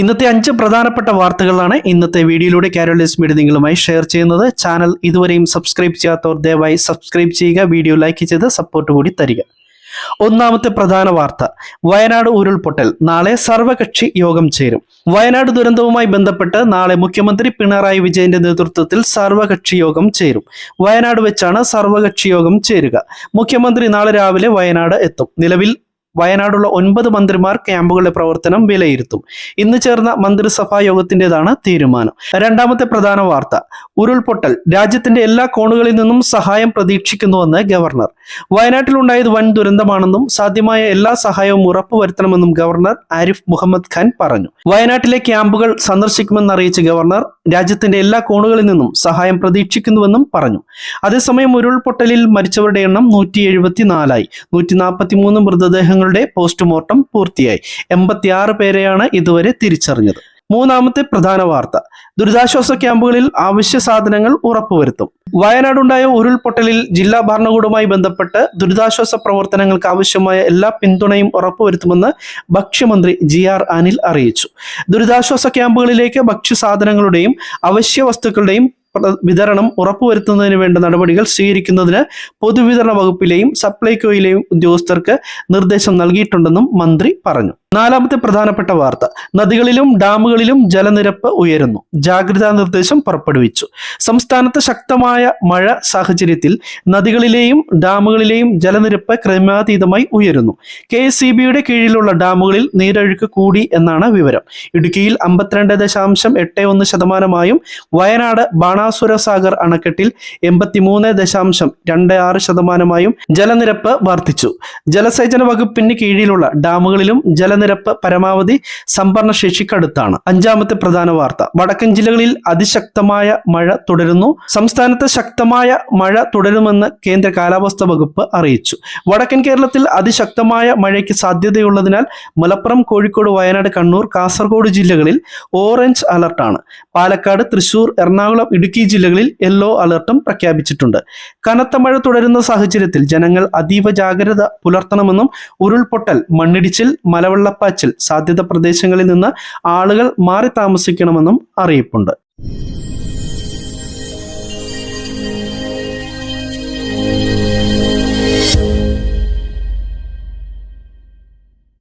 ഇന്നത്തെ അഞ്ച് പ്രധാനപ്പെട്ട വാർത്തകളാണ് ഇന്നത്തെ വീഡിയോയിലൂടെ കാരോളിസ് മീഡിയ നിങ്ങളുമായി ഷെയർ ചെയ്യുന്നത്. ചാനൽ ഇതുവരെയും സബ്സ്ക്രൈബ് ചെയ്യാത്തവർ ദയവായി സബ്സ്ക്രൈബ് ചെയ്യുക വീഡിയോ ലൈക്ക് ചെയ്ത് സപ്പോർട്ട് കൂടി തരിക. ഒന്നാമത്തെ പ്രധാന വാർത്ത. വയനാട് ഉരുൾപൊട്ടൽ. നാളെ സർവകക്ഷി യോഗം ചേരും. വയനാട് ദുരന്തവുമായി ബന്ധപ്പെട്ട് നാളെ മുഖ്യമന്ത്രി പിണറായി വിജയന്റെ നേതൃത്വത്തിൽ സർവകക്ഷി യോഗം ചേരും. വയനാട് വെച്ചാണ് സർവകക്ഷി യോഗം ചേരുക. മുഖ്യമന്ത്രി നാളെ രാവിലെ വയനാട് എത്തും. നിലവിൽ വയനാടുള്ള ഒൻപത് മന്ത്രിമാർ ക്യാമ്പുകളുടെ പ്രവർത്തനം വിലയിരുത്തും. ഇന്ന് ചേർന്ന മന്ത്രിസഭാ യോഗത്തിന്റേതാണ് തീരുമാനം. രണ്ടാമത്തെ പ്രധാന വാർത്ത ഉരുൾപൊട്ടൽ. രാജ്യത്തിന്റെ എല്ലാ കോണുകളിൽ നിന്നും സഹായം പ്രതീക്ഷിക്കുന്നുവെന്ന് ഗവർണർ. വയനാട്ടിലുണ്ടായത് വൻ ദുരന്തമാണെന്നും സാധ്യമായ എല്ലാ സഹായവും ഉറപ്പുവരുത്തണമെന്നും ഗവർണർ ആരിഫ് മുഹമ്മദ് ഖാൻ പറഞ്ഞു. വയനാട്ടിലെ ക്യാമ്പുകൾ സന്ദർശിക്കുമെന്ന് അറിയിച്ച ഗവർണർ രാജ്യത്തിന്റെ എല്ലാ കോണുകളിൽ നിന്നും സഹായം പ്രതീക്ഷിക്കുന്നുവെന്നും പറഞ്ഞു. അതേസമയം ഉരുൾപൊട്ടലിൽ മരിച്ചവരുടെ എണ്ണം നൂറ്റി എഴുപത്തിനാലായി നൂറ്റി നാൽപ്പത്തി മൂന്ന് മൃതദേഹങ്ങളുടെ പോസ്റ്റ്മോർട്ടം പൂർത്തിയായി. എൺപത്തിയാറ് പേരെയാണ് ഇതുവരെ തിരിച്ചറിഞ്ഞത്. മൂന്നാമത്തെ പ്രധാന വാർത്ത. ദുരിതാശ്വാസ ക്യാമ്പുകളിൽ അവശ്യ സാധനങ്ങൾ ഉറപ്പുവരുത്തും. വയനാടുണ്ടായ ഉരുൾപൊട്ടലിൽ ജില്ലാ ഭരണകൂടവുമായി ബന്ധപ്പെട്ട് ദുരിതാശ്വാസ പ്രവർത്തനങ്ങൾക്ക് ആവശ്യമായ എല്ലാ പിന്തുണയും ഉറപ്പുവരുത്തുമെന്ന് ഭക്ഷ്യമന്ത്രി ജി ആർ അനിൽ അറിയിച്ചു. ദുരിതാശ്വാസ ക്യാമ്പുകളിലേക്ക് ഭക്ഷ്യസാധനങ്ങളുടെയും അവശ്യ വസ്തുക്കളുടെയും വിതരണം ഉറപ്പുവരുത്തുന്നതിന് വേണ്ട നടപടികൾ സ്വീകരിക്കുന്നതിന് പൊതുവിതരണ വകുപ്പിലെയും സപ്ലൈകോയിലെയും ഉദ്യോഗസ്ഥർക്ക് നിർദ്ദേശം നൽകിയിട്ടുണ്ടെന്നും മന്ത്രി പറഞ്ഞു. നാലാമത്തെ പ്രധാനപ്പെട്ട വാർത്ത. നദികളിലും ഡാമുകളിലും ജലനിരപ്പ് ഉയരുന്നു. ജാഗ്രതാ നിർദ്ദേശം പുറപ്പെടുവിച്ചു. സംസ്ഥാനത്ത് ശക്തമായ മഴ സാഹചര്യത്തിൽ നദികളിലെയും ഡാമുകളിലെയും ജലനിരപ്പ് ക്രമാതീതമായി ഉയരുന്നു. കെ എസ് കീഴിലുള്ള ഡാമുകളിൽ നീരൊഴുക്ക് കൂടി എന്നാണ് വിവരം. ഇടുക്കിയിൽ അമ്പത്തിരണ്ട് ദശാംശം എട്ട് ഒന്ന് ശതമാനമായും വയനാട് ബാണാസുര സാഗർ അണക്കെട്ടിൽ എൺപത്തിമൂന്ന് ദശാംശം രണ്ട് ആറ് ശതമാനമായും ജലനിരപ്പ് വർദ്ധിച്ചു. ജലസേചന വകുപ്പിന് കീഴിലുള്ള ഡാമുകളിലും ജലനിരപ്പ് പരമാവധി സംഭരണ ശേഷിക്കടുത്താണ് അഞ്ചാമത്തെ പ്രധാന വാർത്ത. വടക്കൻ ജില്ലകളിൽ അതിശക്തമായ മഴ തുടരുന്നു. സംസ്ഥാനത്ത് ശക്തമായ മഴ തുടരുമെന്ന് കേന്ദ്ര കാലാവസ്ഥാ വകുപ്പ് അറിയിച്ചു. വടക്കൻ കേരളത്തിൽ അതിശക്തമായ മഴയ്ക്ക് സാധ്യതയുള്ളതിനാൽ മലപ്പുറം കോഴിക്കോട് വയനാട് കണ്ണൂർ കാസർഗോഡ് ജില്ലകളിൽ ഓറഞ്ച് അലർട്ടാണ്. പാലക്കാട് തൃശൂർ എറണാകുളം ഇടുക്കി ജില്ലകളിൽ യെല്ലോ അലർട്ടും പ്രഖ്യാപിച്ചിട്ടുണ്ട്. കനത്ത മഴ തുടരുന്ന സാഹചര്യത്തിൽ ജനങ്ങൾ അതീവ ജാഗ്രത പുലർത്തണമെന്നും ഉരുൾപൊട്ടൽ മണ്ണിടിച്ചിൽ മലവെള്ളപ്പാച്ചിൽ സാധ്യത പ്രദേശങ്ങളിൽ നിന്ന് ആളുകൾ മാറി താമസിക്കണമെന്നും അറിയിപ്പുണ്ട്.